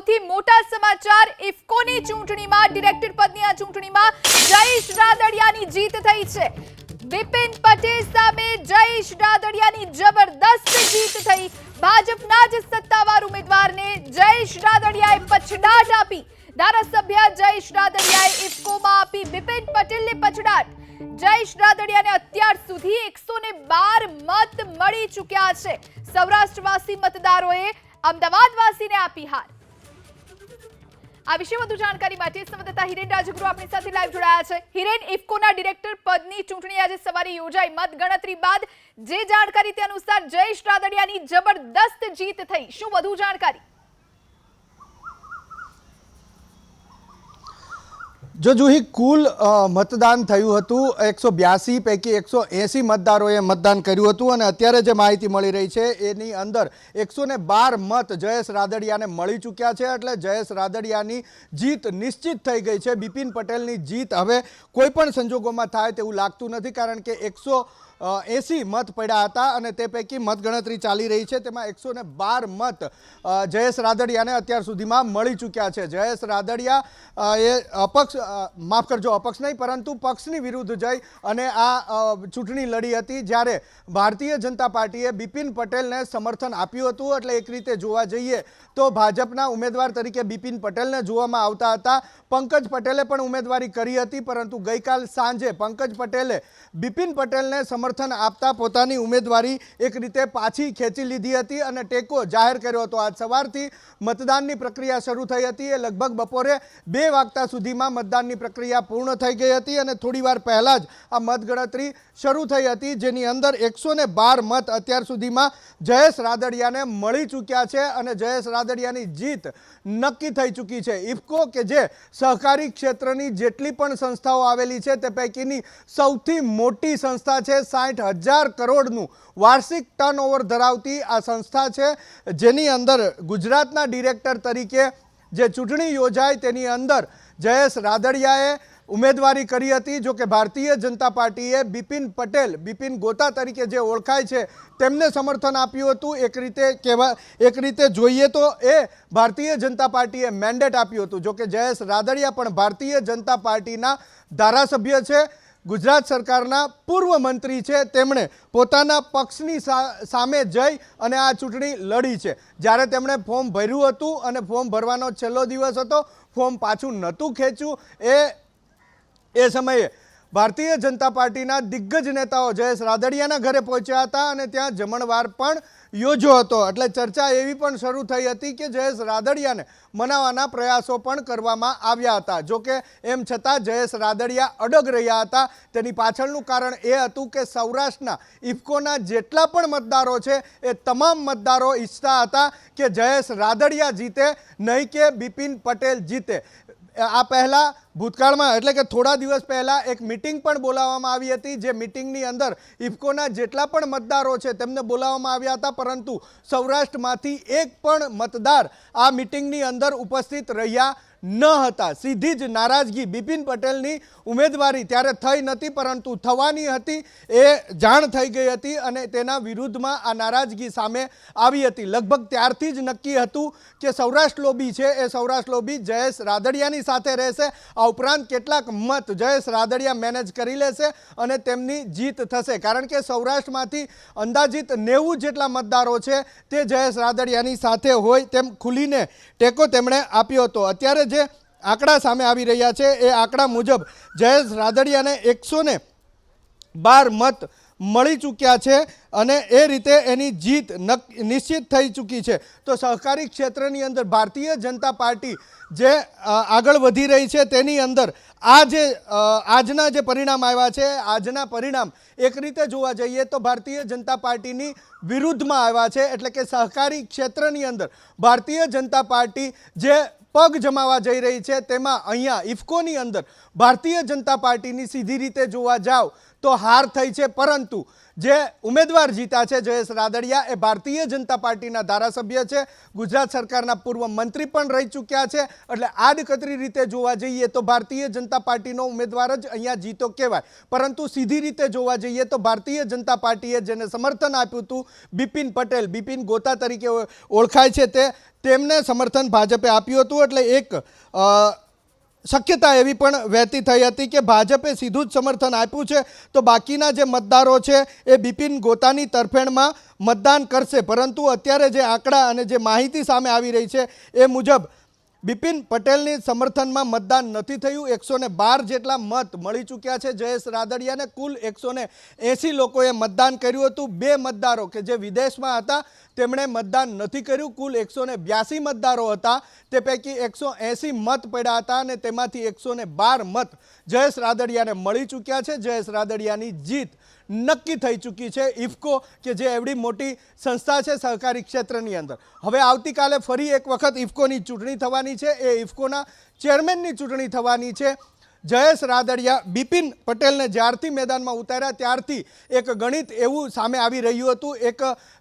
સૌથી મોટા સમાચાર ઇફકોની ચૂંટણીમાં, ડિરેક્ટર પદની આ ચૂંટણીમાં જયેશ રાદડિયાની જીત થઈ છે. બિપિન પટેલ સામે જયેશ રાદડિયાની જબરદસ્ત જીત થઈ. ભાજપના જ સત્તાવાર ઉમેદવારને જયેશ રાદડિયાએ પછડાટ આપી. ધારાસભ્ય જયેશ રાદડિયાએ ઇફકોમાં આપી બિપિન પટેલને પછડાટ. જયેશ રાદડિયાને અત્યાર સુધી એકસો બાર મત મળી ચૂક્યા છે. સૌરાષ્ટ્રવાસી મતદારોએ અમદાવાદવાસીને આપી હાર. આ વિશે વધુ જાણકારી માટે સંવાદદાતા હિરેન રાજગુરુ આપણી સાથે લાઈવ જોડાયા છે. હિરેન, ઇફકોના ડિરેક્ટર પદની ચૂંટણી આજે સવારે યોજાઈ. મતગણતરી બાદ જે જાણકારી તે અનુસાર જયેશ રાદડિયાની જબરદસ્ત જીત થઈ. શું વધુ જાણકારી? જો જુહી કુલ મતદાન થયું હતું, એકસો બ્યાસી પૈકી એકસો એંસી મતદારોએ મતદાન કર્યું હતું અને અત્યારે જે માહિતી મળી રહી છે, એની અંદર એકસો ને બાર મત જયેશ રાદડિયાને મળી ચૂક્યા છે, એટલે જયેશ રાદડિયાની જીત નિશ્ચિત થઈ ગઈ છે. બિપિન પટેલની જીત હવે કોઈપણ સંજોગોમાં થાય તેવું લાગતું નથી, કારણ કે એકસો એસી મત પડ્યા હતા અને તે પૈકી મતગણતરી ચાલી રહી છે. તેમાં એકસો બાર મત જયેશ રાદડિયાને અત્યાર સુધીમાં મળી ચૂક્યા છે. જયેશ રાદડિયા એ અપક્ષ માફ કરજો, અપક્ષ નહીં, પરંતુ પક્ષની વિરુદ્ધ જઈ અને આ ચૂંટણી લડી હતી જ્યારે ભારતીય જનતા પાર્ટીએ બિપિન પટેલને સમર્થન આપ્યું હતું. એટલે એક રીતે જોવા જઈએ તો ભાજપના ઉમેદવાર તરીકે બિપિન પટેલને જોવામાં આવતા હતા. પંકજ પટેલે પણ ઉમેદવારી કરી હતી, પરંતુ ગઈકાલ સાંજે પંકજ પટેલે બિપિન પટેલને સમર્થન આપતા પોતાની ઉમેદવારી એક રીતે પાછી ખેંચી લીધી હતી અને ટેકો જાહેર કર્યો હતો. આજ સવારથી મતદાનની પ્રક્રિયા શરૂ થઈ હતી. એ લગભગ બપોરે બે વાગતા સુધીમાં મતદાનની પ્રક્રિયા પૂર્ણ થઈ ગઈ હતી અને થોડીવાર પહેલાં જ આ મતગણતરી શરૂ થઈ હતી, જેની અંદર એકસો બાર મત અત્યાર સુધીમાં જયેશ રાદડિયાને મળી ચૂક્યા છે અને જયેશ રાદડિયાની જીત નક્કી થઈ ચૂકી છે. ઇફકો કે જે સહકારી ક્ષેત્રની જેટલી પણ સંસ્થાઓ આવેલી છે, તે પૈકીની સૌથી મોટી સંસ્થા છે સાઠ હજાર કરોડનું વાર્ષિક ટર્નઓવર ધરાવતી આ સંસ્થા છે, જેની અંદર ગુજરાતના ડિરેક્ટર તરીકે જે ચૂંટણી યોજાય તેની અંદર જયેશ રાદડિયાએ ઉમેદવારી કરી હતી. જો કે ભારતીય જનતા પાર્ટીએ બિપિન પટેલ, બિપિન ગોતા તરીકે જે ઓળખાય છે, તેમને સમર્થન આપ્યું હતું. એક રીતે કહેવા એક રીતે જોઈએ તો એ ભારતીય જનતા પાર્ટીએ મેન્ડેટ આપ્યું હતું. જો કે જયેશ રાદડિયા પણ ભારતીય જનતા પાર્ટીના ધારાસભ્ય છે. ગુજરાત સરકારના પૂર્વ મંત્રી છે. તેમણે પોતાના પક્ષની સામે જઈ અને આ ચૂંટણી લડી છે. જ્યારે તેમણે ફોર્મ ભર્યું હતું અને ફોર્મ ભરવાનો છેલ્લો દિવસ હતો, ફોર્મ પાછું નહોતું ખેંચ્યું. એ એ સમયે ભારતીય જનતા પાર્ટીના દિગ્ગજ નેતાઓ જયેશ રાદડિયાના ઘરે પહોંચ્યા હતા અને ત્યાં જમણવાર પણ યોજ્યો હતો. એટલે ચર્ચા એવી પણ શરૂ થઈ હતી કે જયેશ રાદડિયાને મનાવવાના પ્રયાસો પણ કરવામાં આવ્યા હતા. જો કે એમ છતાં જયેશ રાદડિયા અડગ રહ્યા હતા. તેની પાછળનું કારણ એ હતું કે સૌરાષ્ટ્રના ઇફકોના જેટલા પણ મતદારો છે એ તમામ મતદારો ઈચ્છતા હતા કે જયેશ રાદડિયા જીતે, નહીં કે બિપિન પટેલ જીતે. આ પહેલાં ભૂતકાળમાં, એટલે કે થોડા દિવસ પહેલાં એક મિટિંગ પણ બોલાવવામાં આવી હતી, જે મિટિંગની અંદર ઇફકોના જેટલા પણ મતદારો છે તેમને બોલાવવામાં આવ્યા હતા, પરંતુ સૌરાષ્ટ્રમાંથી એક પણ મતદાર આ મિટિંગની અંદર ઉપસ્થિત રહ્યા ન હતા. સીધી જ નારાજગી બિપિન પટેલની ઉમેદવારી ત્યારે થઈ નથી પરંતુ થવાની હતી. એ જાણ થઈ ગઈ હતી અને તેના વિરુદ્ધમાં આ નારાજગી સામે આવી હતી. લગભગ ત્યારથી જ નક્કી હતું કે સૌરાષ્ટ્ર લોબી છે. એ સૌરાષ્ટ્ર લોબી જયેશ રાદડિયાની સાથે રહેશે. આ ઉપરાંત કેટલાક મત જયેશ રાદડિયા મેનેજ કરી લેશે અને તેમની જીત થશે. કારણ કે સૌરાષ્ટ્રમાંથી અંદાજિત નેવું જેટલા મતદારો છે તે જયેશ રાદડિયાની સાથે હોય તેમ ખુલીને ટેકો તેમણે આપ્યો હતો. અત્યારે જે આંકડા સામે આવી રહ્યા છે, એ આંકડા મુજબ જયેશ રાદડિયાને એકસો ને બાર મત મળી ચૂક્યા છે અને એ રીતે એની જીત નિશ્ચિત થઈ ચૂકી છે. તો સહકારી ક્ષેત્રની અંદર ભારતીય જનતા પાર્ટી જે આગળ વધી રહી છે, તેની અંદર આ જે આજના જે પરિણામ આવ્યા છે, આજના પરિણામ એક રીતે જોવા જઈએ તો ભારતીય જનતા પાર્ટીની વિરુદ્ધમાં આવ્યા છે, એટલે કે સહકારી ક્ષેત્રની અંદર ભારતીય જનતા પાર્ટી જે પગ જમાવા જઈ રહી છે. તેમાં અહીંયા ઇફકોની અંદર ભારતીય જનતા પાર્ટીની સીધી રીતે જોવા જાવ તો હાર થઈ છે. પરંતુ જે ઉમેદવાર જીતા છે, જયેશ રાદડિયા, એ ભારતીય જનતા પાર્ટીના ધારાસભ્ય છે. ગુજરાત સરકારના પૂર્વ મંત્રી પણ રહી ચૂક્યા છે. એટલે આડકતરી રીતે જોવા જઈએ તો ભારતીય જનતા પાર્ટીનો ઉમેદવાર જ અહીંયા જીતો કહેવાય. પરંતુ સીધી રીતે જોવા જઈએ તો ભારતીય જનતા પાર્ટીએ જેને સમર્થન આપ્યું હતું, બિપિન પટેલ, બિપિન ગોતા તરીકે ઓળખાય છે તે, તેમને સમર્થન ભાજપે આપ્યું હતું. એટલે એક શક્યતા એવી પણ વહેતી થઈ હતી કે ભાજપે સીધું જ સમર્થન આપ્યું છે. તો બાકીના જે મતદારો છે એ બિપિન ગોતાની તરફેણમાં મતદાન કરશે. પરંતુ અત્યારે જે આંકડા અને જે માહિતી સામે આવી રહી છે એ મુજબ બિપિન પટેલની સમર્થનમાં મતદાન નથી થયું. એકસો બાર જેટલા મત મળી ચૂક્યા છે. જયેશ રાદડિયાને કુલ એકસો એંસી લોકોએ મતદાન કર્યું હતું. બે મતદારો કે જે વિદેશમાં હતા, તેમણે મતદાન નથી કર્યું. કુલ એકસો બ્યાસી મતદારો હતા. તે પૈકી એકસો એંસી મત પડ્યા હતા અને તેમાંથી એકસો બાર મત જયેશ રાદડિયાને મળી ચૂક્યા છે. જયેશ રાદડિયાની જીત નક્કી થઈ ચૂકી છે ઇફકો, કે જે એવડી મોટી સંસ્થા છે સહકારી ક્ષેત્રની અંદર. હવે આવતીકાલે ફરી એક વખત ઇફકોની ચૂંટણી થવાની છે. એ ઇફકોના ચેરમેનની ચૂંટણી થવાની છે. જયેશ રાદડિયા, બિપિન પટેલને જ્યારથી મેદાનમાં ઉતાર્યા, ત્યારથી એક ગણિત એવું સામે આવી રહ્યું હતું. એક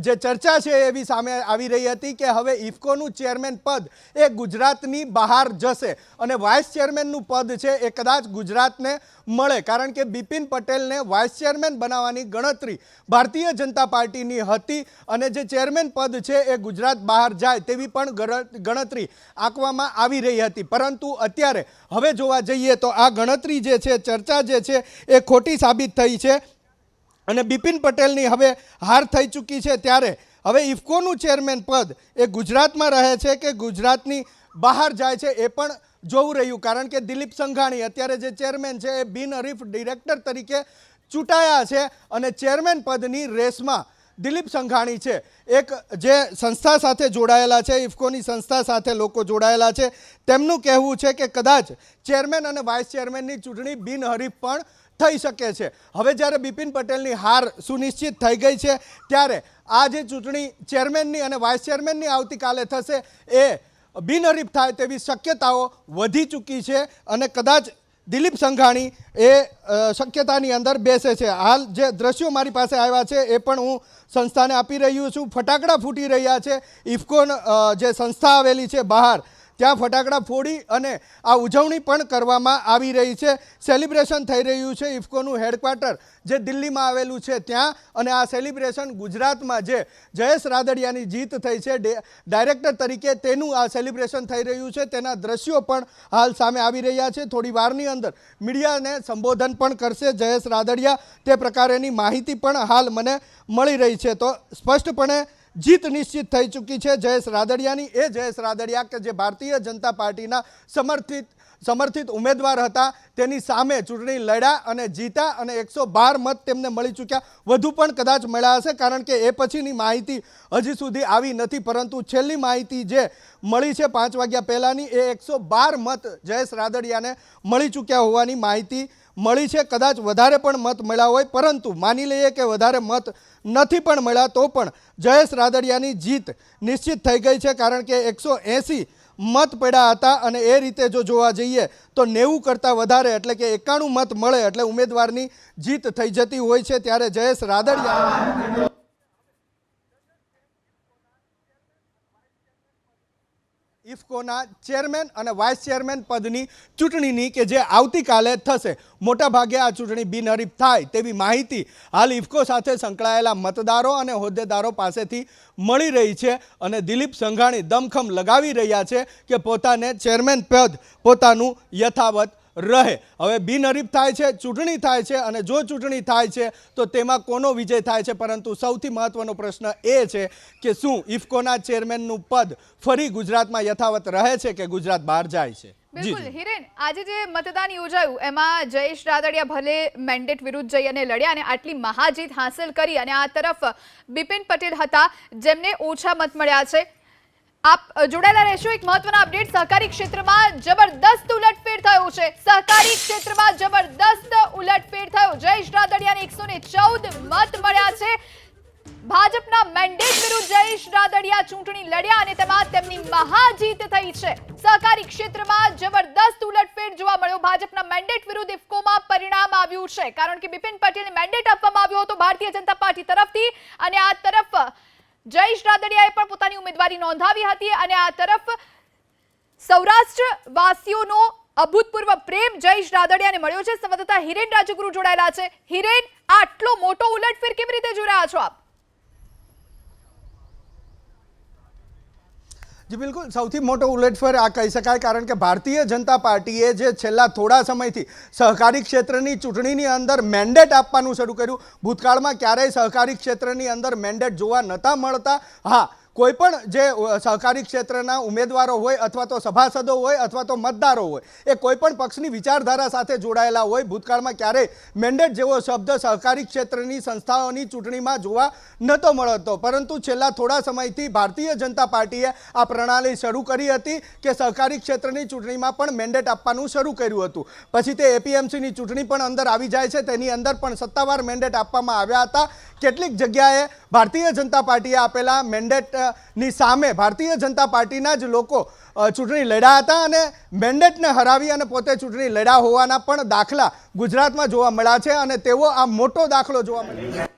જે ચર્ચા છે એવી સામે આવી રહી હતી કે હવે ઇફકોનું ચેરમેન પદ એ ગુજરાતની બહાર જશે. અને વાઇસ ચેરમેનનું પદ છે એ કદાચ ગુજરાતને મળે. કારણ કે બિપિન પટેલને વાઇસ ચેરમેન બનાવવાની ગણતરી ભારતીય જનતા પાર્ટીની હતી અને જે ચેરમેન પદ છે એ ગુજરાત બહાર જાય તેવી પણ ગણતરી આંકવામાં આવી રહી હતી. પરંતુ અત્યારે હવે જોવા જઈએ તો આ ગણતરી જે છે, ચર્ચા જે છે એ ખોટી સાબિત થઈ છે અને બિપિન પટેલની હવે હાર થઈ ચૂકી છે ત્યારે હવે ઇફકોનું ચેરમેન પદ એ ગુજરાતમાં રહે છે કે ગુજરાતની બહાર જાય છે એ પણ જોવું રહ્યું, કારણ કે દિલીપ સંઘાણી અત્યારે જે ચેરમેન છે એ બિનહરીફ ડિરેક્ટર તરીકે ચૂંટાયા છે અને ચેરમેન પદની રેસમાં દિલીપ સંઘાણી છે. એક જે સંસ્થા સાથે જોડાયેલા છે, ઇફકોની સંસ્થા સાથે લોકો જોડાયેલા છે. તેમનું કહેવું છે કે કદાચ ચેરમેન અને વાઇસ ચેરમેનની ચૂંટણી બિનહરીફ પણ થઈ શકે છે. હવે જ્યારે બિપિન પટેલની હાર સુનિશ્ચિત થઈ ગઈ છે, ત્યારે આ જે ચૂંટણી ચેરમેનની અને વાઇસ ચેરમેનની આવતીકાલે થશે, એ બિનહરીફ થાય તેવી શક્યતાઓ વધી ચૂકી છે અને કદાચ દિલીપ સંઘાણી એ શક્યતાની અંદર બેસે છે. હાલ જે દ્રશ્યો મારી પાસે આવ્યા છે એ પણ હું સંસ્થાને આપી રહ્યું છું. ફટાકડા ફૂટી રહ્યા છે. ઇફકોન જે સંસ્થા આવેલી છે બહાર ત્યાં ફટાકડા ફોડી અને આ ઉજવણી પણ કરવામાં આવી રહી છે. સેલિબ્રેશન થઈ રહ્યું છે ઇફકોનું હેડક્વાર્ટર જે દિલ્હીમાં આવેલું છે ત્યાં. અને આ સેલિબ્રેશન ગુજરાતમાં જે જયેશ રાદડિયાની જીત થઈ છે ડાયરેક્ટર તરીકે તેનું આ સેલિબ્રેશન થઈ રહ્યું છે. તેના દ્રશ્યો પણ હાલ સામે આવી રહ્યા છે. થોડી વારની અંદર મીડિયાને સંબોધન પણ કરશે જયેશ રાદડિયા. તે પ્રકારેની માહિતી પણ હાલ મને મળી રહી છે. તો સ્પષ્ટપણે જીત નિશ્ચિત થઈ ચૂકી છે. જયેશ રાદડિયાની એ જયેશ રાદડિયા કે જે ભારતીય જનતા પાર્ટીના સમર્થિત સમર્થિત ઉમેદવાર હતા, તેની સામે ચૂંટણી લડ્યા અને જીતા અને એકસો બાર મત તેમને મળી ચૂક્યા. વધુ પણ કદાચ મળ્યા હશે, કારણ કે એ પછીની માહિતી હજી સુધી આવી નથી, પરંતુ છેલ્લી માહિતી જે મળી છે પાંચ વાગ્યા પહેલાંની, એ એકસો બાર મત જયેશ રાદડિયાને મળી ચૂક્યા હોવાની માહિતી મળી છે, કદાચ વધારે પણ મત મળ્યા હોય, પરંતુ માની લઈએ કે વધારે મત નથી પણ મળ્યા, તો પણ જયેશ રાદડિયાની જીત નિશ્ચિત થઈ ગઈ છે, કારણ કે એકસો એંસી મત પડ્યા હતા અને એ રીતે જો જોવા જઈએ તો નેવું કરતાં વધારે, એટલે કે એકાણું મત મળે, એટલે ઉમેદવારની જીત થઈ જતી હોય છે, ત્યારે જયેશ રાદડિયા ઇફકોના ચેરમેન અને વાઇસ ચેરમેન પદની ચૂંટણીની કે જે આવતીકાલે થશે. મોટાભાગે આ ચૂંટણી બિનહરીફ થાય તેવી માહિતી હાલ ઇફકો સાથે સંકળાયેલા મતદારો અને હોદ્દેદારો પાસેથી મળી રહી છે અને દિલીપ સંઘાણી દમખમ લગાવી રહ્યા છે કે પોતાને ચેરમેન પદ, પોતાનું યથાવત રહે. હવે બિનહરીફ થાય છે ચૂંટણી થાય છે અને જો ચૂંટણી થાય છે તો તેમાં કોનો વિજય થાય છે? પરંતુ સૌથી મહત્વનો પ્રશ્ન એ છે કે શું ઇફકોના ચેરમેનનું પદ ફરી ગુજરાતમાં યથાવત રહે છે કે ગુજરાત બહાર જાય છે? બિલકુલ. હિરેન આજે જે મતદાન યોજાયું એમાં જયેશ રાદડિયા ભલે મેન્ડેટ વિરુદ્ધ જઈ અને લડ્યા અને આટલી મહાજીત હાંસલ કરી અને આ તરફ બિપિન પટેલ હતા જેમને ઓછા મત મળ્યા છે. આપ જોડાયેલા રહેશો એક મહત્વના અપડેટ. સહકારી ક્ષેત્રમાં જબરદસ્ત ઉલટફેર થયો છે. સહકારી ક્ષેત્રમાં જબરદસ્ત ઉલટફેર થયો. જયેશ રાદડિયાને એકસો ચૌદ મત મળ્યા છે. ભાજપના મેન્ડેટ વિરુદ્ધ જયેશ રાદડિયા ચૂંટણી લડ્યા અને તેમાં તેમની મહાજીત થઈ છે. સહકારી ક્ષેત્રમાં જબરદસ્ત ઉલટફેર જોવા મળ્યો. ભાજપના મેન્ડેટ વિરુદ્ધ ઇફકોમાં પરિણામ આવ્યું છે. કારણ કે બિપિન પટેલને મેન્ડેટ આપવામાં આવ્યો હતો ભારતીય જનતા પાર્ટી તરફથી. અને આ તરફ જયેશ રાદડિયાએ પણ પોતાની ઉમેદવારી નોંધાવી હતી અને આ તરફ સૌરાષ્ટ્ર વાસીઓનો અભૂતપૂર્વ પ્રેમ જયેશ રાદડિયાને મળ્યો છે. સંવાદદાતા હિરેન રાજગુરુ જોડાયેલા છે. હિરેન, આટલો મોટો ઉલટફેર કેવી રીતે જોઈ રહ્યા છો આપ? જી, બિલકુલ. સૌથી મોટો ઉલટફેર આ કહી શકાય, કારણ કે ભારતીય જનતા પાર્ટીએ જે છેલ્લા થોડા સમયથી સહકારી ક્ષેત્રની ચૂંટણીની અંદર મેન્ડેટ આપવાનું શરૂ કર્યું. ભૂતકાળમાં ક્યારેય સહકારી ક્ષેત્રની અંદર મેન્ડેટ જોવા નહોતા મળતા. હા કોઈ પણ જે સહકારી ક્ષેત્રના ઉમેદવારો હોય અથવા તો સભાસદો હોય અથવા તો મતદારો હોય, એ કોઈ પણ પક્ષની વિચારધારા સાથે જોડાયેલા હોય, ભૂતકાળમાં ક્યારેય મેન્ડેટ જેવો શબ્દ સહકારી ક્ષેત્રની સંસ્થાઓની ચૂંટણીમાં જોવા નહોતો મળતો. પરંતુ છેલ્લા થોડા સમયથી ભારતીય જનતા પાર્ટીએ આ પ્રણાલી શરૂ કરી હતી કે સહકારી ક્ષેત્રની ચૂંટણીમાં પણ મેન્ડેટ આપવાનું શરૂ કર્યું હતું. પછી તે એપીએમસીની ચૂંટણી પણ અંદર આવી જાય છે. તેની અંદર પણ સત્તાવાર મેન્ડેટ આપવામાં આવ્યા હતા. કેટલીક જગ્યાએ ભારતીય જનતા પાર્ટીએ આપેલા મેન્ડેટની સામે ભારતીય જનતા પાર્ટીના જ લોકો ચૂંટણી લડ્યા હતા અને મેન્ડેટને હરાવી અને પોતે ચૂંટણી લડ્યા હોવાના પણ દાખલા ગુજરાતમાં જોવા મળ્યા છે અને તેવો આ મોટો દાખલો જોવા મળ્યો છે.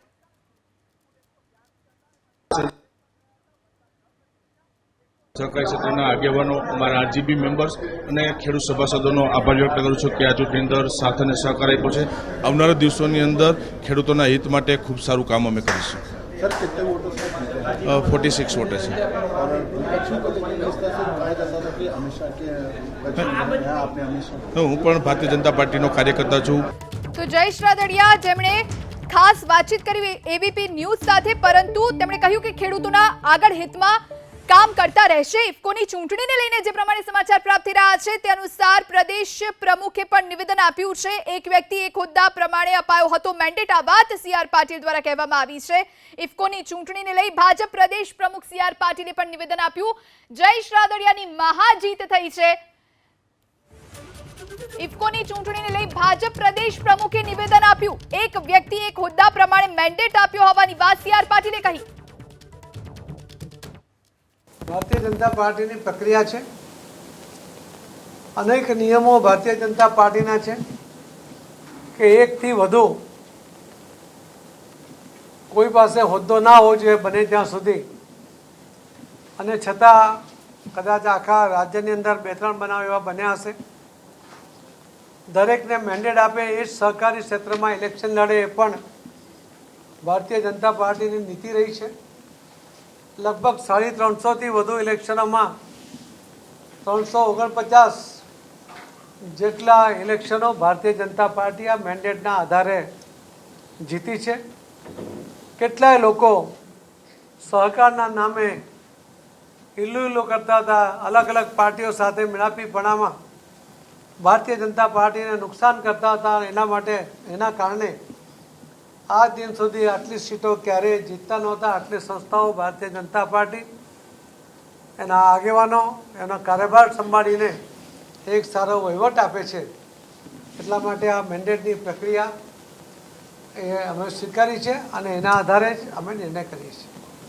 સહકારી ક્ષેત્રના આગેવાનો અમારા આરજીબી મેમ્બર્સ અને ખેડૂત સભાસદોનો આભાર વ્યક્ત કરું છું કે આ ચૂંટણી અંદર સાથ અને સહકાર આપ્યો છે. આવનારા દિવસોની અંદર ખેડૂતોના હિત માટે ખૂબ સારું કામ અમે કરીશું. ફોર્ટી સિક્સ વોટર છે? હું પણ ભારતીય જનતા પાર્ટીનો કાર્યકર્તા છું. તો જયેશ રાદડિયા જેમણે ખાસ વાતચીત કરી એબીપી ન્યૂઝ સાથે પરંતુ તેમણે કહ્યું કે ખેડૂતોના આગળ હિતમાં કામ કરતા રહેશે. ઇફકોની ચૂંટણીને લઈને જે પ્રમાણે સમાચાર પ્રાપ્ત થઈ રહ્યા છે, તે અનુસાર પ્રદેશ પ્રમુખે પણ નિવેદન આપ્યું છે. એક વ્યક્તિ એક હોદ્દા પ્રમાણે અપાયો હતો. મેન્ડેટ આ વાત સીઆર પાટીલ દ્વારા કહેવામાં આવી છે. ઇફકોની ચૂંટણીને લઈ ભાજપ પ્રદેશ પ્રમુખ સીઆર પાટીલે પણ નિવેદન આપ્યું. જયેશ રાદડિયાની મહાજીત થઈ છે. ઇફકોની ચૂંટણીને લઈ ભાજપ પ્રદેશ પ્રમુખે નિવેદન આપ્યું. એક વ્યક્તિ એક હોદ્દા પ્રમાણે મેન્ડેટ આપ્યો હોવાની વાત સીઆર પાટીલે કહી. ભારતીય જનતા પાર્ટીની પ્રક્રિયા છે. અનેક નિયમો ભારતીય જનતા પાર્ટીના છે કે એકથી વધુ કોઈ પાસે હોદ્દો ના હોવો જોઈએ બને ત્યાં સુધી. અને છતાં કદાચ આખા રાજ્યની અંદર બે ત્રણ બનાવ એવા બન્યા હશે. દરેકને મેન્ડેટ આપે એ જ સહકારી ક્ષેત્રમાં ઇલેક્શન લડે એ પણ ભારતીય જનતા પાર્ટીની નીતિ રહી છે. લગભગ સાડી ત્રણસોથી વધુ ઇલેક્શનોમાં ત્રણસો ઓગણપચાસ જેટલા ઇલેક્શનો ભારતીય જનતા પાર્ટી આ મેન્ડેટના આધારે જીતી છે. કેટલાય લોકો સહકારના નામે ઇલ્લુ ઇલ્લુ કરતા હતા, અલગ અલગ પાર્ટીઓ સાથે મિલાપીપણામાં ભારતીય જનતા પાર્ટીને નુકસાન કરતા હતા એના માટે, એના કારણે આ દિન સુધી આટલી સીટો ક્યારેય જીતતા નહોતા. આટલી સંસ્થાઓ ભારતીય જનતા પાર્ટી એના આગેવાનો, એનો કારોબાર સંભાળીને એક સારો વહીવટ આપે છે. એટલા માટે આ મેન્ડેટની પ્રક્રિયા એ અમે સ્વીકારી છે અને એના આધારે જ અમે નિર્ણય કરીએ છીએ.